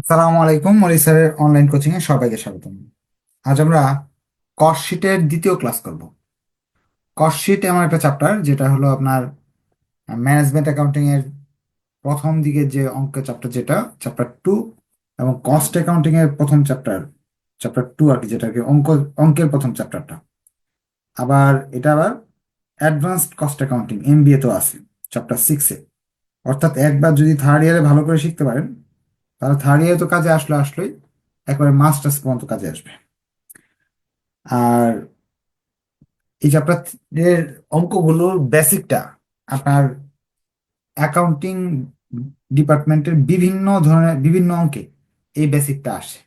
আসসালামু আলাইকুম, মলি স্যারের অনলাইন কোচিং এ সবাইকে স্বাগতম। আজ আমরা কস্ট শিটের দ্বিতীয় ক্লাস করব। কস্ট শিট এমন একটা চ্যাপ্টার যেটা হলো আপনার ম্যানেজমেন্ট অ্যাকাউন্টিং এর প্রথম দিকে যে অঙ্ক চ্যাপ্টার যেটা চ্যাপ্টার টু এবং কস্ট অ্যাকাউন্টিং এর প্রথম চ্যাপ্টার চ্যাপ্টার টু আর কি, যেটা কি অঙ্ক, অঙ্কের প্রথম চ্যাপ্টারটা আবার এটা আবার advanced cost accounting M MBA তো আছে চ্যাপ্টার সিক্সে অর্থাৎ একবার যদি থার্ড ইয়ারে ভালো করে শিখতে পারেন তাহলে থার্ড ইয়ারে তো কাজে আসলো আসলোই, একবারে মাস্টার্স পর্যন্ত কাজে আসবে। আর এই চ্যাপ্টারের অঙ্কগুলোর বেসিকটা আপনার অ্যাকাউন্টিং ডিপার্টমেন্টের বিভিন্ন ধরনের, বিভিন্ন অঙ্কে এই বেসিকটা আসে।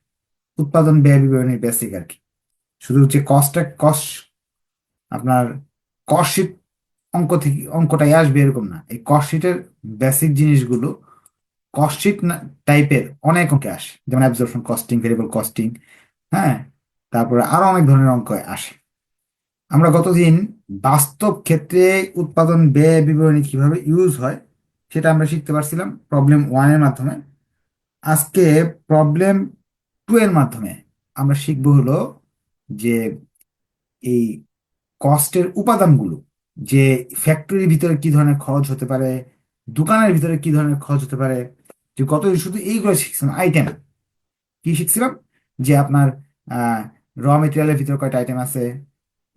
উৎপাদন, ব্যয়, বিবরণীর বেসিক আর কি। শুধু হচ্ছে কস্টটা কস্ট আপনার কস্ট শিট অঙ্ক থেকে, অঙ্কটাই আসবে এরকম না। এই কস্ট শিটের বেসিক জিনিসগুলো কস্ট শিট টাইপের অনেক অঙ্কে আসে। যেমন অ্যাবজর্পশন কস্টিং ভেরিয়েবল কস্টিং হ্যাঁ? তারপরে আরও অনেক ধরনের অঙ্ক আসে। আমরা গতদিন বাস্তব ক্ষেত্রে উৎপাদন ব্যয় বিবরণী কীভাবে ইউজ হয়, সেটা আমরা শিখতে পারছিলাম প্রবলেম ওয়ানের মাধ্যমে। আজকে প্রবলেম টু এর মাধ্যমে আমরা শিখব হলো যে এই কস্টের উপাদানগুলো, যে ফ্যাক্টরির ভিতরে কি ধরনের খরচ হতে পারে, দোকানের ভিতরে কি ধরনের খরচ হতে পারে যে কত শুধু এইগুলো শিখছিলাম আইটেম কি শিখছিলাম? যে আপনার র মেটেরিয়ালের ভিতরে কয়টা আইটেম আছে,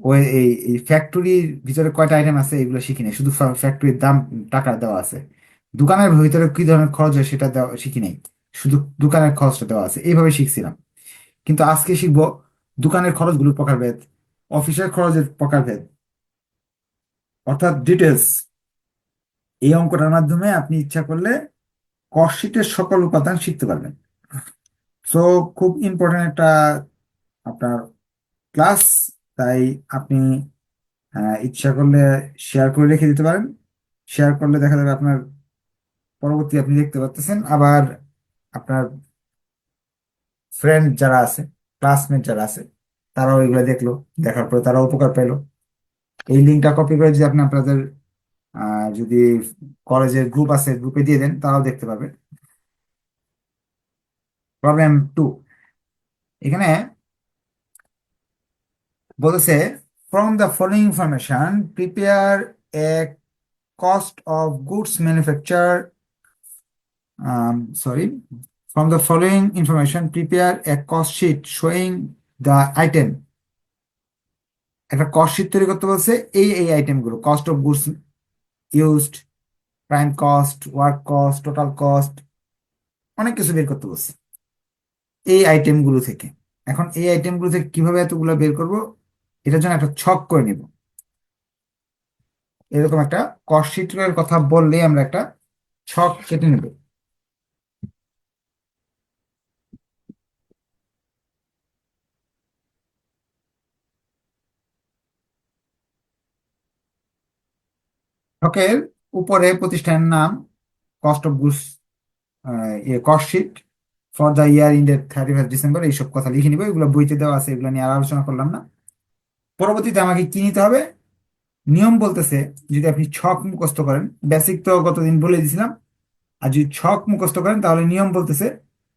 ওই, এই এই ফ্যাক্টরির ভিতরে কয়টা আইটেম আছে, এগুলো শিখি নাই। শুধু ফ্যাক্টরির দাম, টাকা দেওয়া আছে। দোকানের ভিতরে কি ধরনের খরচ হয় সেটা দেওয়া, শিখি নাই। শুধু দোকানের খরচটা দেওয়া আছে। এইভাবে শিখছিলাম। কিন্তু আজকে শিখব দোকানের খরচগুলোর প্রকারভেদ, অফিসের খরচের প্রকারভেদ। অর্থাৎ ডিটেলস এই অঙ্কটার মাধ্যমে আপনি ইচ্ছা করলে কস্টশিটের সকল উপাদান শিখতে পারবেন। সো খুব ইম্পর্টেন্ট একটা আপনার ক্লাস তাই আপনি ইচ্ছা করলে শেয়ার করে রেখে দিতে পারেন। শেয়ার করলে দেখা যাবে আপনার পরবর্তী আপনি দেখতে পাচ্ছেন আবার আপনার ফ্রেন্ড যারা আছে ক্লাসমেট যারা আছে, তারাও এগুলো দেখল, দেখার পরে তারাও উপকার পেল এই লিঙ্কটা কপি করে যদি আপনি আপনাদের যদি কলেজের গ্রুপ আছে গ্রুপে দিয়ে দেন, তারাও দেখতে পাবে। প্রবলেম টু এখানে বলেছে from the following information prepare a cost of goods manufacture sorry from the following information prepare a cost sheet showing the item একটা কস্ট শিট তৈরি করতে বলছে, এই এই আইটেমগুলো cost of goods used prime cost work cost total cost অনেক কিছু বের করতে বলছে। এই আইটেমগুলো থেকে। এখন এই আইটেমগুলো থেকে কীভাবে এতগুলো বের করব? এটার জন্য একটা ছক করে নিব। এরকম একটা কস্ট শিটের কথা বললে আমরা একটা ছক কেটে নেব। ছকের উপরে প্রতিষ্ঠানের নাম cost of goods cost sheet for the year ended thirty first December এইসব কথা লিখে নিব, এগুলো বইতে দেওয়া আছে, এগুলো নিয়ে আর আলোচনা করলাম না। পরবর্তীতে আমাকে কি নিতে হবে? নিয়ম বলতেছে, যদি আপনি ছক মুখস্থ করেন বেসিক তো গতদিন বলে দিয়েছিলাম আর যদি ছক মুখস্থ করেন, তাহলে নিয়ম বলতেছে,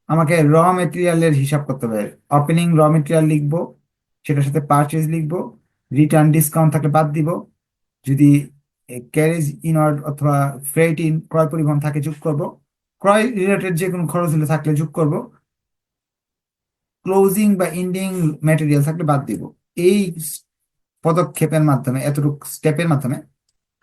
আমাকে র মেটেরিয়ালের হিসাব করতে হবে। ওপেনিং র মেটেরিয়াল লিখব, সেটার সাথে পারচেজ লিখব রিটার্ন ডিসকাউন্ট থাকলে বাদ দিব, যদি ক্যারেজ ইনওয়ার্ড অথবা ফ্রেট ইন ক্রয় পরিবহন থাকে, যোগ করব। ক্রয় রিলেটেড যে কোনো খরচ হলে থাকলে যোগ করব। ক্লোজিং বা ইন্ডিং ম্যাটেরিয়াল থাকলে বাদ দিব। এই পদক্ষেপের মাধ্যমে, এতটুকু স্টেপের মাধ্যমে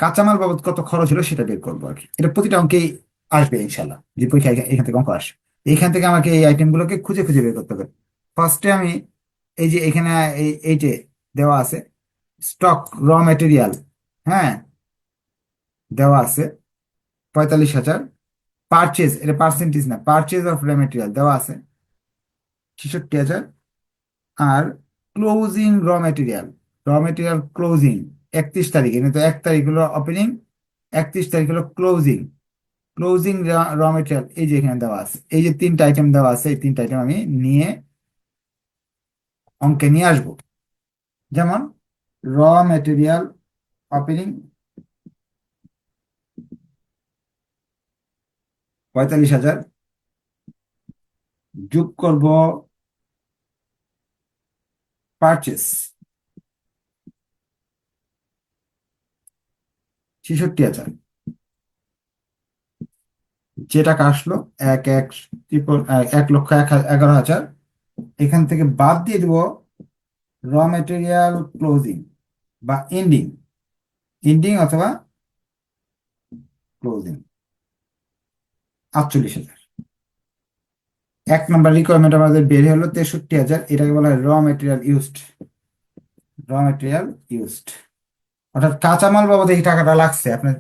কাঁচামাল বাবদ কত খরচ হলো সেটা বের করব আর কি। এটা প্রতিটা অঙ্কেই আসবে ইনশাল্লাহ যে পরীক্ষা এখান থেকে অঙ্ক আসে। এইখান থেকে আমাকে এই আইটেমগুলোকে খুঁজে খুঁজে বের করতে হবে। ফার্স্টে আমি এই যে এখানে এই এইটে দেওয়া আছে স্টক র ম্যাটেরিয়াল হ্যাঁ? দেওয়া আছে, পঁয়তাল্লিশ হাজার। পারচেজ এটা পার্সেন্টেজ না পারচেজ অফ র ম্যাটেরিয়াল দেওয়া আছে, ছেষট্টি হাজার। আর closing raw material raw material closing একত্রিশ তারিখে কিন্তু এক তারিখ হলো ওপেনিং একত্রিশ তারিখ হলো ক্লোজিং ক্লোজিং র ম্যাটেরিয়াল এই যে এখানে দেওয়া আছে, এই যে তিনটা আইটেম দেওয়া আছে, এই তিনটা আইটেম আমি নিয়ে অঙ্কে নিয়ে আসব। যেমন র ম্যাটেরিয়াল ওপেনিং পঁয়তাল্লিশ হাজার। যোগ করব পারচেস ছেষট্টি হাজার। যে টাকা আসলো, এক এক ত্রিপল এক লক্ষ, এক, এগারো হাজার। এখান থেকে বাদ দিয়ে দিব র মেটেরিয়াল ক্লোজিং বা এন্ডিং এন্ডিং অথবা ক্লোজিং আটচল্লিশ হাজার। এক নম্বর রিকোয়ারমেন্ট আমাদের বের হলো তেষট্টি হাজার। এটাকে বলা হয় raw material used raw material used অর্থাৎ কাঁচামাল বাবদ এই টাকাটা লাগছে। আপনার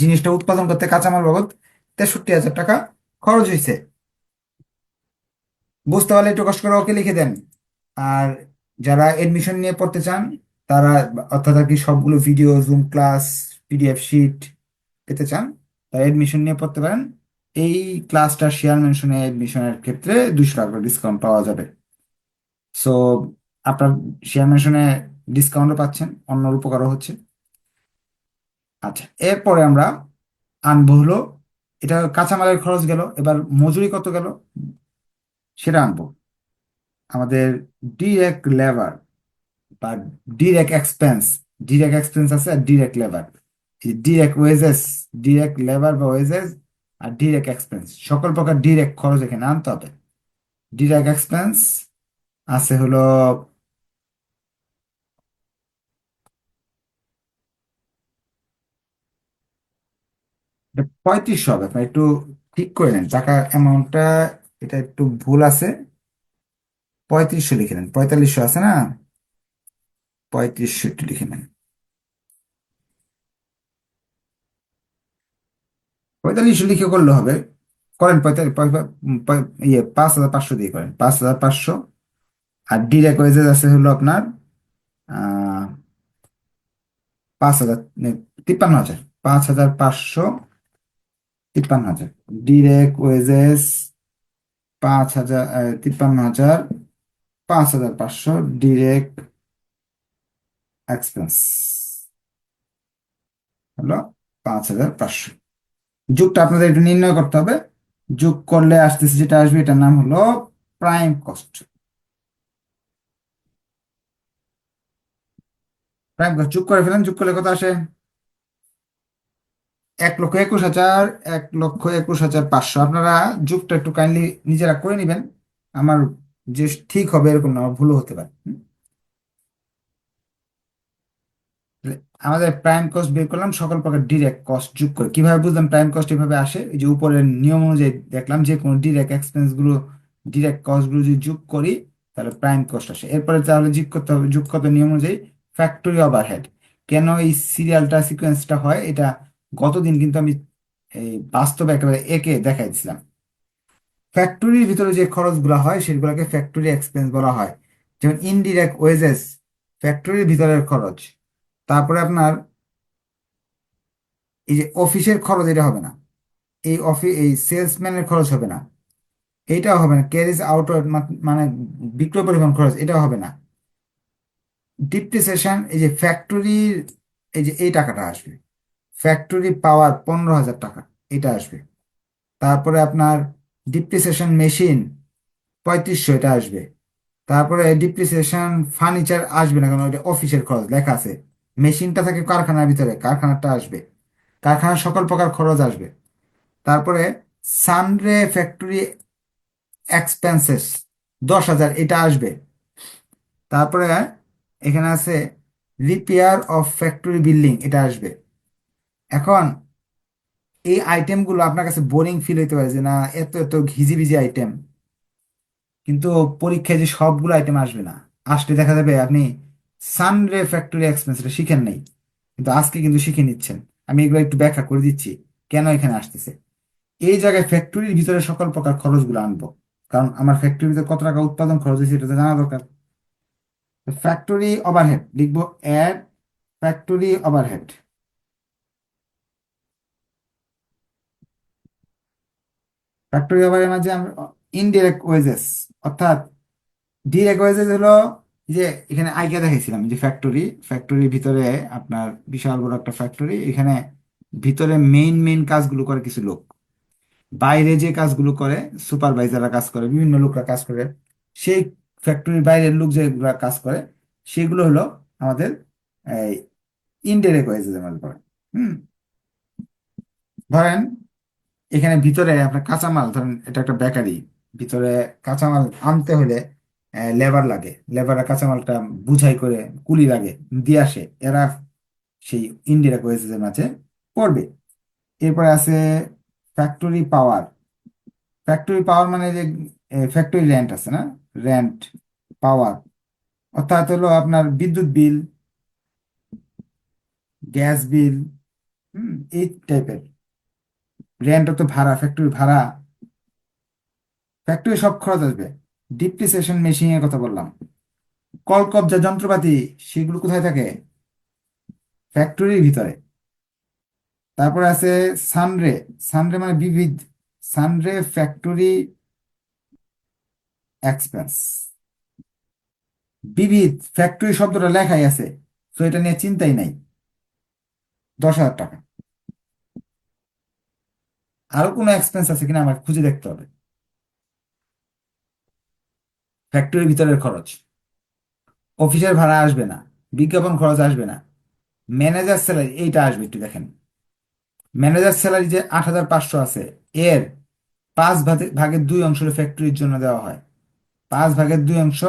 জিনিসটা উৎপাদন করতে কাঁচামাল বাবদ তেষট্টি হাজার টাকা খরচ হয়েছে বুঝতে পারলে একটু কষ্ট করে ওকে লিখে দেন। আর যারা এডমিশন নিয়ে পড়তে চান, তারা অর্থাৎ আর কি সবগুলো video zoom class PDF sheet পেতে চান, তারা এডমিশন নিয়ে পড়তে পারেন। এই ক্লাসটা শেয়ার মেনশনে এডমিশনের ক্ষেত্রে দুশো টাকা করে ডিসকাউন্ট পাওয়া যাবে। সো আপনার শেয়ার মেনশনে ডিসকাউন্টও পাচ্ছেন, অন্যর উপকারও হচ্ছে। আচ্ছা এরপরে আমরা আনব হলো, এটা কাঁচামালের খরচ গেল, এবার মজুরি কত গেল? সেটা আনব। আমাদের ডিরেক্ট লেবার বা ডিরেক্ট এক্সপেন্স ডিরেক্ট এক্সপেন্স আছে আর direct labour direct wages direct labour বা ওয়েজেস আর ডিরেক্ট এক্সপেন্স সকল প্রকার ডিরেক্ট খরচ এখানে আনতে হবে। ডিরেক্ট এক্সপেন্স আছে হলো পঁয়ত্রিশশো হবে। আপনি একটু ঠিক করে নেন, টাকা অ্যামাউন্টটা এটা একটু ভুল আছে। পঁয়ত্রিশশো লিখে নেন, পঁয়তাল্লিশশো আছে না? পঁয়ত্রিশশো একটু লিখে নেন। পঁয়তাল্লিশশো লিখে করলে হবে। করেন পঁয়তাল্লিশ ইয়ে পাঁচ হাজার পাঁচশো দিয়ে করেন। পাঁচ হাজার পাঁচশো। আর ডিরেক্ট ওয়েজেস আছে হলো আপনার পাঁচ হাজার তিপ্পান্ন হাজার। পাঁচ হাজার পাঁচশো তিপ্পান্ন হাজার। ডিরেক্ট ওয়েজেস পাঁচ হাজার তিপ্পান্ন হাজার, পাঁচ হাজার পাঁচশো ডিরেক্ট এক্সপেন্স হলো পাঁচ হাজার পাঁচশো। যুগটা আপনাদের একটু নির্ণয় করতে হবে। যোগ করলে আসতেছে যেটা আসবে, এটার নাম হলো প্রাইম কস্ট প্রাইম কস্ট যোগ করে ফেলেন, যোগ করলে কত আসে? এক লক্ষ একুশ হাজার, এক লক্ষ একুশ হাজার পাঁচশো। আপনারা যোগটা একটু কাইন্ডলি নিজেরা করে নেবেন। আমার যে ঠিক হবে এরকম না, ভুলও হতে পারে হুম? তাহলে আমাদের প্রাইম কস্ট বের করলাম, সকল প্রকার ডিরেক্ট কস্ট যোগ করে। কীভাবে বুঝলাম প্রাইম কস্ট এভাবে আসে? যে উপরের নিয়ম অনুযায়ী দেখলাম যে কোনো ডিরেক্ট এক্সপেন্সগুলো ডিরেক্ট কস্টগুলো যদি যোগ করি, তাহলে প্রাইম কস্ট আসে। এরপরে তাহলে যোগ করতে হবে, যোগ করতে নিয়ম অনুযায়ী ফ্যাক্টরি ওভারহেড কেন এই সিরিয়ালটা সিকোয়েন্সটা হয়? এটা গতদিন কিন্তু আমি এই বাস্তবে একেবারে একে দেখাই দিছিলাম ফ্যাক্টরির ভিতরে যে খরচগুলো হয়, সেগুলোকে ফ্যাক্টরি এক্সপেন্স বলা হয়। যেমন ইনডিরেক্ট ওয়েজেস ফ্যাক্টরির ভিতরের খরচ। তারপরে আপনার এই যে অফিসের খরচ এটা হবে না। এই অফিস এই সেলসম্যানের খরচ হবে না। এইটাও হবে না। ক্যারিজ আউট মানে বিক্রয় পরিবহন খরচ এটাও হবে না। ডিপ্রিসিয়েশন, এই যে ফ্যাক্টরির এই যে এই টাকাটা আসবে। ফ্যাক্টরি পাওয়ার পনেরো হাজার টাকা, এটা আসবে। তারপরে আপনার ডিপ্রিসিয়েশন মেশিন, পঁয়ত্রিশশো এটা আসবে। তারপরে ডিপ্রিসিয়েশন ফার্নিচার আসবে না কারণ ওইটা অফিসের খরচ লেখা আছে। মেশিনটা থাকে কারখানার ভিতরে, কারখানাটা আসবে। কারখানার সকল প্রকার খরচ আসবে। তারপরে সানরে ফ্যাক্টরি এক্সপেন্সেস দশ হাজার, এটা আসবে। তারপরে এখানে আছে রিপেয়ার অফ ফ্যাক্টরি বিল্ডিং এটা আসবে। এখন এই আইটেমগুলো আপনার কাছে বোরিং ফিল হইতে পারে যে, না, এত এত ঘিজিবিজি আইটেম কিন্তু পরীক্ষায় যে সবগুলো আইটেম আসবে না। আসলে দেখা যাবে আপনি সানরে ফ্যাক্টরি এক্সপেন্সটা শিখেন নাই, কিন্তু আজকে কিন্তু শিখে নিচ্ছেন। আমি এগুলো একটু ব্যাখ্যা করে দিচ্ছি, কেন এখানে আসতেছে। এই জায়গায় ফ্যাক্টরির ভিতরে সকল প্রকার খরচগুলো আনব, কারণ আমার ফ্যাক্টরির ভিতরে কত টাকা উৎপাদন খরচ হয়েছে এটা জানা দরকার। ফ্যাক্টরি ওভারহেড লিখব অ্যাড ফ্যাক্টরি ওভারহেড ফ্যাক্টরি ওভারের মাঝে ইনডিরেক্ট ওয়েজেস অর্থাৎ ডিরেক্ট ওয়েজেস হলো যে এখানে আইকিয়া দেখাইছিলাম যে ফ্যাক্টরি ফ্যাক্টরির ভিতরে আপনার বিশাল বড় একটা ফ্যাক্টরি এখানে ভিতরে মেইন মেইন কাজগুলো করে কিছু লোক। বাইরে যে কাজগুলো করে সুপারভাইজাররা কাজ করে, বিভিন্ন লোকরা কাজ করে, সেই ফ্যাক্টরির বাইরের লোক যেগুলো কাজ করে, সেগুলো হলো আমাদের ইনডাইরেক্ট ওয়েজের মধ্যে পড়ে, হুম? ধরেন, এখানে ভিতরে আপনার কাঁচামাল, ধরেন এটা একটা বেকারি ভিতরে কাঁচামাল আনতে হলে লেবার লাগে। লেবাররা কাঁচামালটা বুঝাই করে কুলি লাগে, দিয়ে আসে। এরা সেই ইনডিরেক্ট ওয়েজের মাঝে পড়বে। এরপরে আছে ফ্যাক্টরি পাওয়ার ফ্যাক্টরি পাওয়ার মানে যে ফ্যাক্টরি রেন্ট আছে না? রেন্ট পাওয়ার অর্থাৎ হলো আপনার বিদ্যুৎ বিল, গ্যাস বিল, হুম, এই টাইপের রেন্ট তো ভাড়া ফ্যাক্টরি ভাড়া। ফ্যাক্টরি সব খরচ আসবে। ডিপ্রিসিয়েশন মেশিন এর কথা বললাম। কলকবজা যন্ত্রপাতি, সেগুলো কোথায় থাকে? ফ্যাক্টরির ভিতরে। তারপরে আছে সানরে সানরে মানে বিবিধ। সানরে ফ্যাক্টরি এক্সপেন্স বিবিধ ফ্যাক্টরি শব্দটা লেখাই আছে, তো এটা নিয়ে চিন্তাই নাই। দশ হাজার টাকা। আরও কোনো এক্সপেন্স আছে কিনা আমার খুঁজে দেখতে হবে। ফ্যাক্টরির ভিতরের খরচ। অফিসের ভাড়া আসবে না। বিজ্ঞাপন খরচ আসবে না। ম্যানেজার স্যালারি এইটা আসবে একটু দেখেন। ম্যানেজার স্যালারি যে আট হাজার পাঁচশো আছে, এর পাঁচ ভাগে, ভাগের দুই অংশ ফ্যাক্টরির জন্য দেওয়া হয়। পাঁচ ভাগের দুই অংশ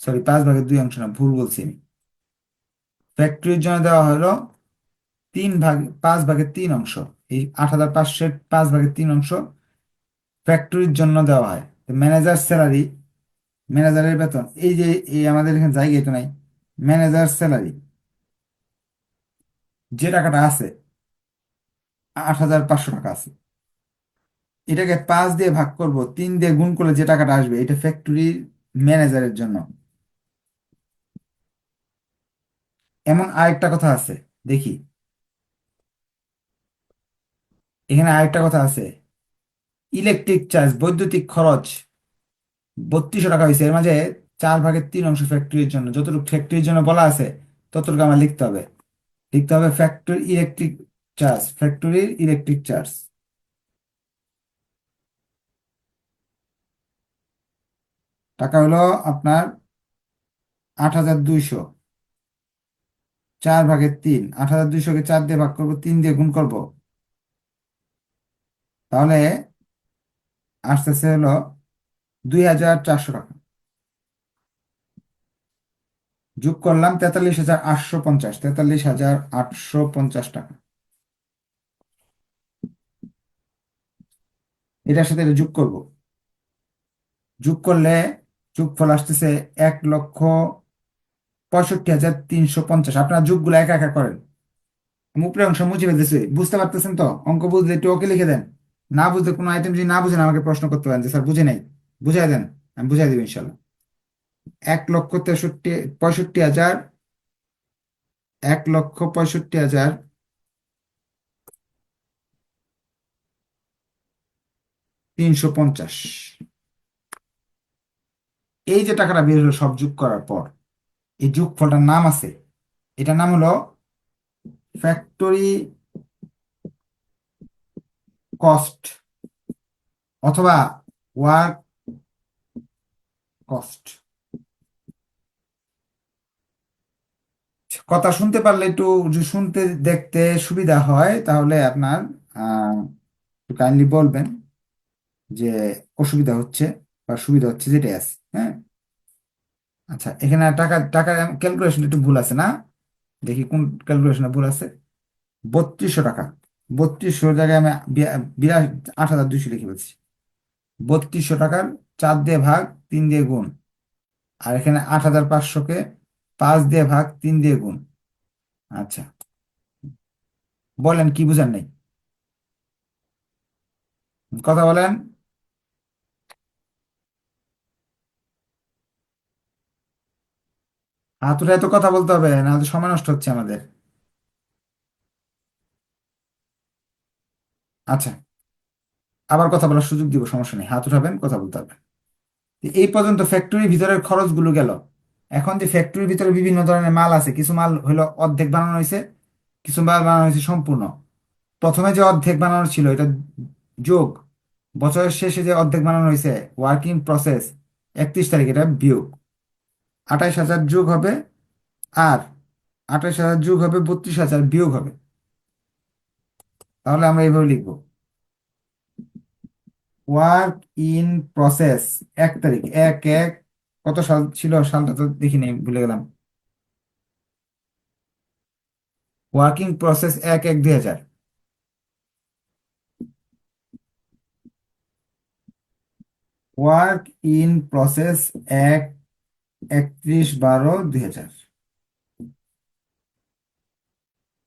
সরি পাঁচ ভাগের দুই অংশ না, ভুল বলছি আমি। ফ্যাক্টরির জন্য দেওয়া হলো তিন ভাগ, পাঁচ ভাগের তিন অংশ। এই আট হাজার পাঁচশো পাঁচ ভাগের তিন অংশ ফ্যাক্টরির জন্য দেওয়া হয়। ম্যানেজার স্যালারি ম্যানেজারের বেতন। এই যে, এই আমাদের এখানে জায়গায় তো নাই। Manager salary. যে টাকাটা আছে, আট হাজার পাঁচশো টাকা আছে। এটাকে পাঁচ দিয়ে ভাগ করব, তিন দিয়ে গুণ করলে যে টাকাটা আসবে, এটা ফ্যাক্টরির ম্যানেজারের জন্য। এমন আরেকটা কথা আছে, দেখি। এখানে আরেকটা কথা আছে, ইলেকট্রিক চার্জ, বৈদ্যুতিক খরচ বত্রিশশো টাকা হয়েছে এর মাঝে চার ভাগের তিন অংশ ফ্যাক্টরির জন্য। যতটুকু ফ্যাক্টরির জন্য বলা আছে, ততটুকু আমার লিখতে হবে। লিখতে হবে ফ্যাক্টরি ইলেকট্রিক চার্জ ফ্যাক্টরির ইলেকট্রিক চার্জ টাকা হলো আপনার আট হাজার দুইশো। চার ভাগের তিন। আট হাজার দুইশোকে চার দিয়ে ভাগ করব, তিন দিয়ে গুণ করব। তাহলে আসতেছে হলো দুই হাজার চারশো টাকা। যোগ করলাম তেতাল্লিশ হাজার আটশো পঞ্চাশ, তেতাল্লিশ হাজার আটশো পঞ্চাশ টাকা। এটার সাথে এটা যোগ করব। যোগ করলে যোগফল আসতেছে এক লক্ষ পঁয়ষট্টি হাজার তিনশো পঞ্চাশ। আপনারা যোগগুলো একা একা করেন। আমি উপরে অংশ মুছে ফেলতেছি। বুঝতে পারতেছেন তো? অঙ্ক বুঝলে একটু ওকে লিখে দেন। না বুঝলে কোনো আইটেম যদি না বুঝেন, আমাকে প্রশ্ন করতে পারেন যে, স্যার, বুঝে নাই। বুঝাই দেন, আমি বুঝাই দেবো ইনশাল্লাহ। এক লক্ষ তেষট্টি, পঁয়ষট্টি হাজার, এক লক্ষ পঁয়ষট্টি হাজার, তিনশো পঞ্চাশ। এই যে টাকাটা বের হলো সব যোগ করার পর, এই যোগফলটার নাম আছে, এটার নাম হলো ফ্যাক্টরি কস্ট অথবা ওয়ার্ক কস্ট কথা শুনতে পারলে একটু শুনতে, দেখতে সুবিধা হয়, তাহলে আপনার একটু কাইন্ডলি বলবেন যে অসুবিধা হচ্ছে বা সুবিধা হচ্ছে যেটাই আছে হ্যাঁ? আচ্ছা এখানে টাকা টাকার ক্যালকুলেশন একটু ভুল আছে না? দেখি কোন ক্যালকুলেশনে ভুল আছে। বত্রিশশো টাকা। বত্রিশশো জায়গায় আমি বিরাশ, আট হাজার দুইশো লিখে বলছি বত্রিশশো টাকার চার দিয়ে ভাগ, তিন দিয়ে গুণ। আর এখানে আট হাজার পাঁচশোকে পাঁচ দিয়ে ভাগ, তিন দিয়ে গুণ। আচ্ছা। বলেন, কি বুঝান নাই? কথা বলেন। হাত এত কথা বলতে হবে, না হলে সময় নষ্ট হচ্ছে আমাদের। আচ্ছা। আবার কথা বলার সুযোগ দিব, সমস্যা নেই। হাত উঠাবেন, কথা বলতে হবে। এই পর্যন্ত ফ্যাক্টরির ভিতরের খরচগুলো গেল। এখন যে ফ্যাক্টরির ভিতরে বিভিন্ন ধরনের মাল আছে, কিছু মাল হলো অর্ধেক বানানো হয়েছে, কিছু মাল বানানো হয়েছে সম্পূর্ণ। প্রথমে যে অর্ধেক বানানো ছিল, এটা যোগ। বছরের শেষে যে অর্ধেক বানানো হয়েছে ওয়ার্কিং প্রসেস একত্রিশ তারিখ এটা বিয়োগ। আঠাইশ হাজার যোগ হবে, আর আঠাইশ হাজার যোগ হবে, বত্রিশ হাজার বিয়োগ হবে। তাহলে আমরা এইভাবে লিখব। ওয়ার্ক ইন প্রসেস, এক তারিখ, এক এক, কত সাল ছিল? সালটা তো দেখি নেই, ভুলে গেলাম। ওয়ার্কিং প্রসেস এক এক, দুই হাজার। ওয়ার্ক ইন প্রসেস এক, একত্রিশ, বারো, দুই হাজার।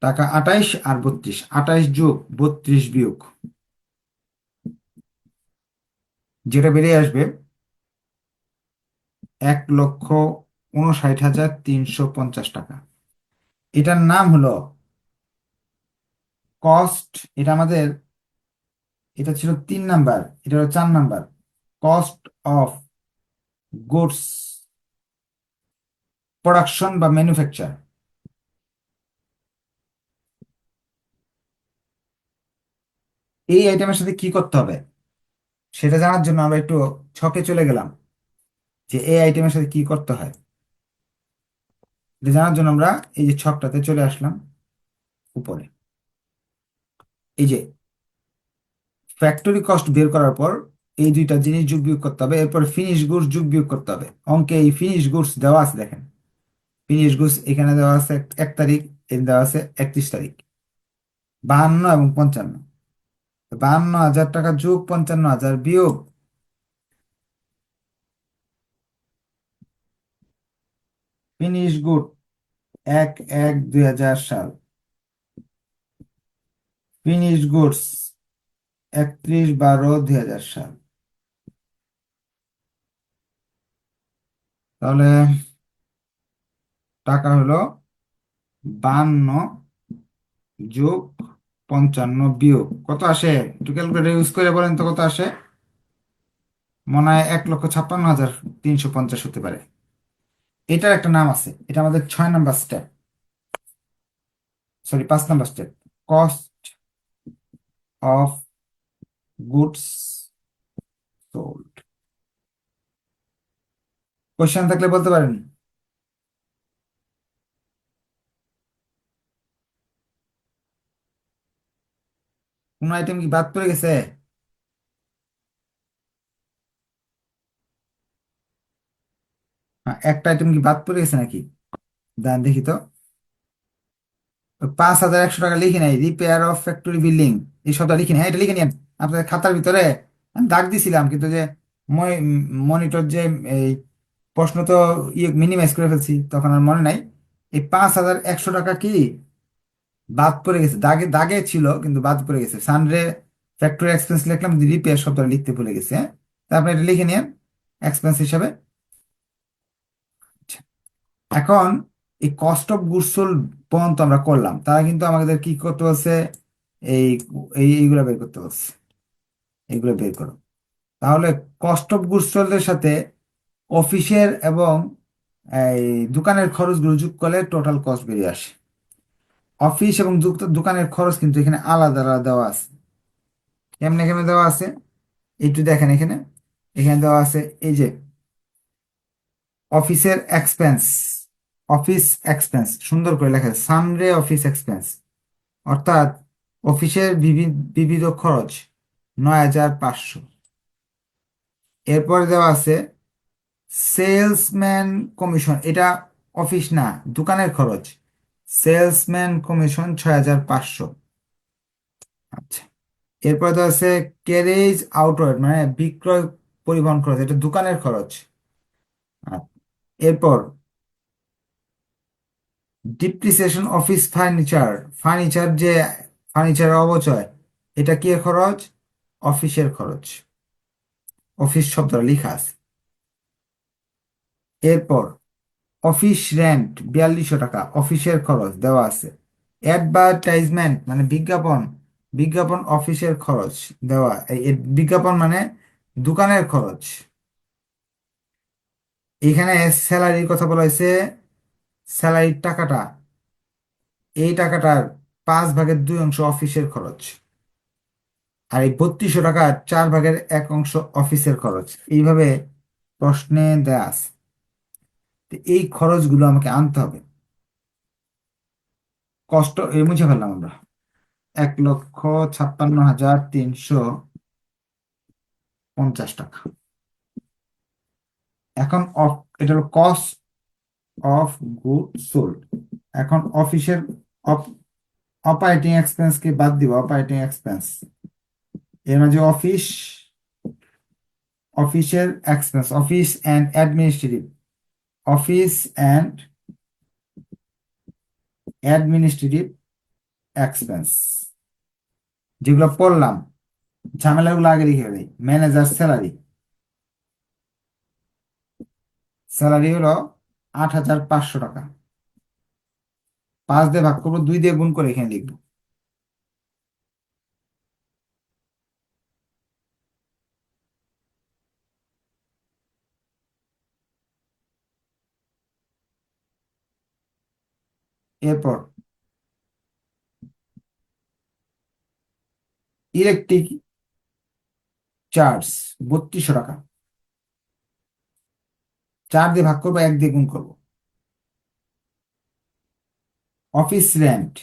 টাকা আটাইশ আর বত্রিশ, আটাইশ যোগ বত্রিশ বিয়োগ। যেটা বেরিয়ে আসবে, এক লক্ষ উনষাট হাজার তিনশো পঞ্চাশ টাকা। এটার নাম হলো কস্ট এটা আমাদের, এটা ছিল তিন নাম্বার, এটা হলো চার number cost of goods production বা ম্যানুফ্যাকচার এই আইটেমের সাথে কি করতে হবে? সেটা জানার জন্য আমরা একটু ছকে চলে গেলাম যে এই আইটেমের সাথে কি করতে হয়। এটা জানার জন্য আমরা এই যে ছকটাতে চলে আসলাম উপরে। এই যে ফ্যাক্টরি কস্ট বের করার পর এই দুইটা জিনিস যোগ বিয়োগ করতে হবে, এরপর ফিনিশ গুডস যোগ বিয়োগ করতে হবে। অঙ্কে এই ফিনিশ গুডস দেওয়া আছে দেখেন। ফিনিশ গুডস এখানে দেওয়া আছে এক তারিখ, এখানে দেওয়া আছে একত্রিশ তারিখ। বাহান্ন এবং পঞ্চান্ন। বাহান্ন হাজার টাকা যোগ পঞ্চান্ন হাজার বিয়োগ। ফিনিশ গুড এক এক, দুই হাজার সাল। ফিনিশ গুডস একত্রিশ, বারো, দুই হাজার সাল। তাহলে টাকা হলো বান্ন যোগ পঞ্চান্ন বিয়োগ। কত আসে? একটু ক্যালকুলেটর ইউজ করে বলেন তো কত আসে? মনে হয় এক লক্ষ ছাপ্পান্ন হাজার তিনশো পঞ্চাশ হতে পারে। এটার একটা নাম আছে। এটা আমাদের ছয় নাম্বার স্টেপ সরি পাঁচ number step cost of goods sold question থাকলে বলতে পারেন। কোন আইটেম কি বাদ পড়ে গেছে? হ্যাঁ, একটা আইটেম কি বাদ পড়ে গেছে নাকি? দাঁড়ান দেখি তো। পাঁচ হাজার একশো টাকা লিখে নাই রিপেয়ার অফ ফ্যাক্টরি বিল্ডিং এই শব্দ লিখে নাই। এটা লিখে নিন আপনাদের খাতার ভিতরে। আমি দাগ দিছিলাম কিন্তু যে মনিটর যে এই প্রশ্ন তো ইয়ে মিনিমাইজ করে ফেলছি তখন আর মনে নাই। এই পাঁচ হাজার একশো টাকা কি বাদ পড়ে গেছে, দাগে দাগে ছিল, কিন্তু বাদ পড়ে গেছে। সানরে ফ্যাক্টরি এক্সপেন্স লিখলাম রিপেয়ার শব্দটা লিখতে ভুলে গেছে হ্যাঁ? তারপরে এটা লিখে নিন এক্সপেন্স হিসাবে। আচ্ছা। এখন এই কস্ট অফ গুডস সোল্ড পর্যন্ত আমরা করলাম। তারা কিন্তু আমাদের কি করতে বলছে? এই এই, এইগুলো বের করতে বলছে। এইগুলো বের করো। তাহলে কস্ট অফ গুডস সোল্ডের সাথে অফিসের এবং এই দোকানের খরচগুলো যোগ করলে টোটাল কস্ট বেরিয়ে আসে। অফিস এবং দোক- দোকানের খরচ কিন্তু এখানে আলাদা আলাদা দেওয়া আছে। কেমনে কেমনে দেওয়া আছে? একটু দেখেন এখানে। এখানে দেওয়া আছে এই যে অফিসের এক্সপেন্স অফিস এক্সপেন্স সুন্দর করে লেখা আছে সানরে অফিস এক্সপেন্স অর্থাৎ অফিসের বিবিধ খরচ নয় হাজার পাঁচশো। এরপরে দেওয়া আছে সেলসম্যান কমিশন এটা অফিস না, দোকানের খরচ। সেলসম্যান কমিশন ছয় হাজার পাঁচশো। আচ্ছা এরপরে দেওয়া আছে ক্যারেজ আউটওয়ার্ড মানে বিক্রয় পরিবহন খরচ, এটা দোকানের খরচ। এরপর ডিপ্রিসিয়েশন অফিস ফার্নিচার ফার্নিচার যে ফার্নিচারের অবচয় এটা কি খরচ? অফিসের খরচ। অফিস শব্দটা লেখা আছে। এরপর অফিস রেন্ট বিয়াল্লিশশো টাকা, অফিসের খরচ দেওয়া আছে। অ্যাডভার্টাইজমেন্ট মানে বিজ্ঞাপন বিজ্ঞাপন অফিসের খরচ দেওয়া বিজ্ঞাপন মানে দোকানের খরচ। এখানে স্যালারির কথা বলা হয়েছে, স্যালারির টাকাটা, এই টাকাটার পাঁচ ভাগের দুই অংশ অফিসের খরচ। আর এই বত্রিশশো টাকার চার ভাগের এক অংশ অফিসের খরচ। এইভাবে প্রশ্নে দেয়া আছে। তো এই খরচগুলো আমাকে আনতে হবে। কষ্ট, এ মুছে ফেললাম আমরা। এক লক্ষ ছাপ্পান্ন হাজার তিনশো পঞ্চাশ টাকা। এখন অফ, এটা হলো কস্ট অফ গুড সোল্ড। এখন অফিসের অপারেটিং এক্সপেন্সকে বাদ দিব, অপারেটিং এক্সপেন্স। এর মাঝে অফিস, অফিসের expense, office and administrative. Office and administrative expense. যেগুলো পড়লাম, ঝামেলাগুলো আগে লিখে দেয় ম্যানেজার স্যালারি। স্যালারি হলো আট হাজার পাঁচশো টাকা। পাঁচ দিয়ে ভাগ করব, দুই দিয়ে গুণ করে এখানে লিখব। এরপর ইলেকট্রিক চার্জ বত্রিশশো টাকা। চার দিয়ে ভাগ করব, এক দিয়ে গুণ করব। অফিস রেন্ট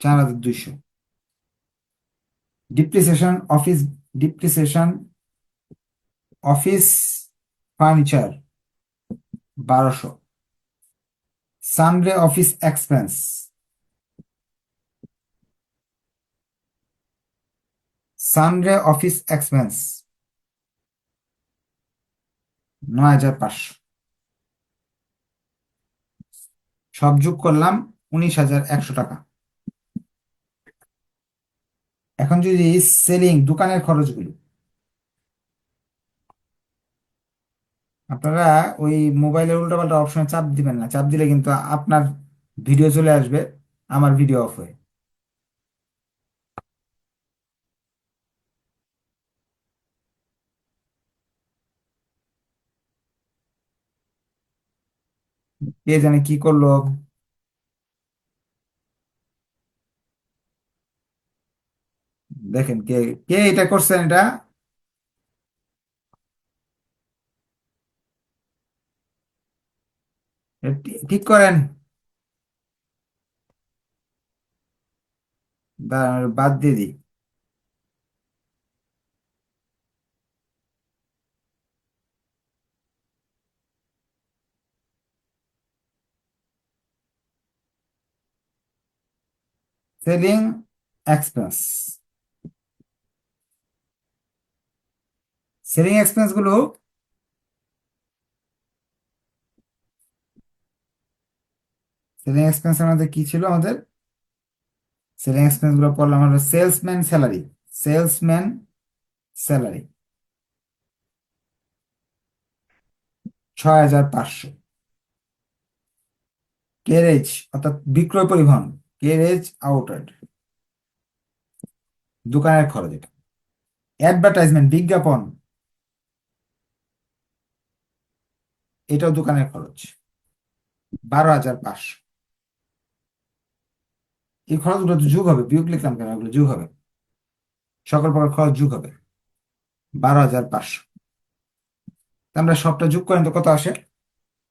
চার হাজার দুইশো। Depreciation office depreciation office furniture বারোশো। Sundry office expense sundry office expense নয় হাজার পাঁচশো। সব যোগ করলাম উনিশ হাজার একশো টাকা। এখন যদি সেলিং দোকানের খরচগুলো আপনারা ওই মোবাইলের উল্টাপাল্টা অপশনে চাপ দিবেন না। চাপ দিলে কিন্তু আপনার ভিডিও চলে আসবে, আমার ভিডিও অফ হয়ে। কে জানে কি করল? দেখেন কে কে এটা করছেন এটা এটা ঠি- ঠিক করেন। বাদ দিয়ে দিই। Selling expense. সেলিং এক্সপেন্সগুলো সেলিং এক্সপেন্সের মধ্যে কি ছিল আমাদের? সেলিং এক্সপেন্সগুলো পড়লাম হলো সেলসম্যান স্যালারি সেলসম্যান স্যালারি ছয় হাজার পাঁচশো। ক্যারেজ অর্থাৎ বিক্রয় পরিবহন ক্যারেজ আউটার দোকানের খরচ এটা। অ্যাডভার্টাইজমেন্ট বিজ্ঞাপন। এটাও দোকানের খরচ। বারো হাজার পাঁচশো। এই খরচগুলো তো যোগ হবে, বিয়োগ লিখলাম কেন? এগুলো যোগ হবে। সকল প্রকার খরচ যোগ হবে। বারো হাজার পাঁচশো। আমরা সবটা যোগ করেন তো কত আসে?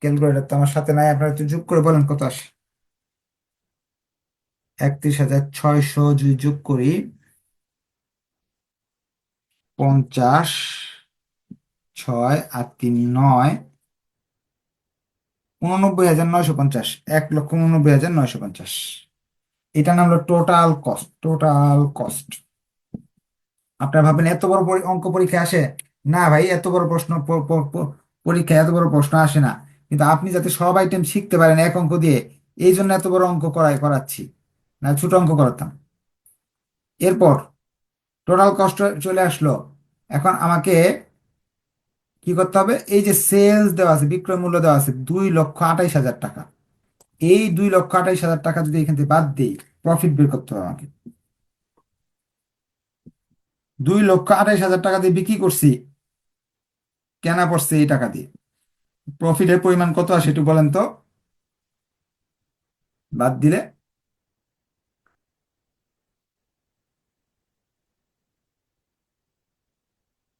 ক্যালকুলেটর তো আমার সাথে নাই, আপনারা একটু যোগ করে বলেন কত আসে? একত্রিশ হাজার ছয়শো যদি যোগ করি, পঞ্চাশ, ছয় আর তিন, নয়, উননব্বই হাজার নয়শো পঞ্চাশ। এক লক্ষ উননব্বই হাজার নয়শো পঞ্চাশ। এটা নাম হলো টোটাল কস্ট টোটাল কস্ট আপনারা ভাবেন এত বড় অঙ্ক পরীক্ষা আসে? না ভাই, এত বড় প্রশ্ন, প- প- প- পরীক্ষায় এত বড় প্রশ্ন আসে না। কিন্তু আপনি যাতে সব আইটেম শিখতে পারেন এক অঙ্ক দিয়ে, এই জন্য এত বড় অঙ্ক করাই করাচ্ছি। না, ছোট অঙ্ক করাতাম। এরপর টোটাল কস্ট চলে আসলো। এখন আমাকে কি করতে হবে? এই যে সেলস দেওয়া আছে, বিক্রয় মূল্য দেওয়া আছে, দুই লক্ষ আঠাইশ হাজার টাকা। এই দুই লক্ষ আঠাইশ হাজার টাকা যদি এখান থেকে বাদ দিই প্রফিট বের করতে হবে আমাকে। দুই লক্ষ আঠাইশ হাজার টাকা দিয়ে বিক্রি করছি, কেনা পড়ছে এই টাকা দিয়ে। প্রফিটের পরিমাণ কত আছে একটু বলেন তো? বাদ দিলে।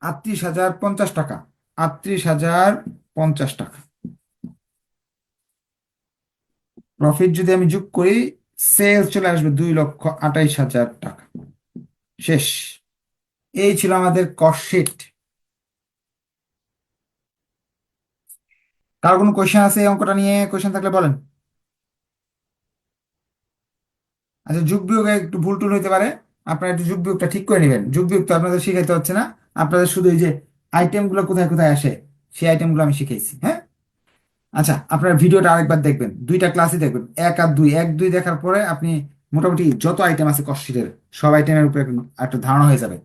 আটত্রিশ হাজার পঞ্চাশ টাকা, আটত্রিশ হাজার পঞ্চাশ টাকা। প্রফিট যদি আমি যোগ করি সেলস চলে আসবে দুই লক্ষ আঠাইশ হাজার টাকা। শেষ। এই ছিল আমাদের কস্ট শিট কার কোনো কোয়েশ্চেন আছে এই অঙ্কটা নিয়ে? কোয়েশ্চেন থাকলে বলেন। আচ্ছা যোগ বিয়োগে একটু ভুল টুল হইতে পারে। আপনারা একটু যোগ বিয়োগটা ঠিক করে নেবেন। যোগ বিয়োগ তো আপনাদের শিখাইতে হচ্ছে না। আপনাদের শুধু এই যে আইটেমগুলো কোথায় কোথায় আসে, সেই আইটেমগুলো আমি শিখাইছি হ্যাঁ? আচ্ছা আপনার ভিডিওটা আরেকবার দেখবেন। দুইটা ক্লাসই দেখবেন। এক আর দুই। এক, দুই দেখার পরে আপনি মোটামুটি যত আইটেম আছে কষ্টের সব আইটেমের উপরে একটা ধারণা হয়ে যাবে।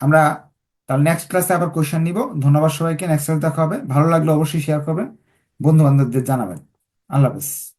আমরা তাহলে নেক্সট ক্লাসে আবার কোয়েশ্চেন নিব। ধন্যবাদ সবাইকে। নেক্সট ক্লাস দেখা হবে। ভালো লাগলে অবশ্যই শেয়ার করবেন। বন্ধু বান্ধবদের জানাবেন। আল্লাহ হাফেজ।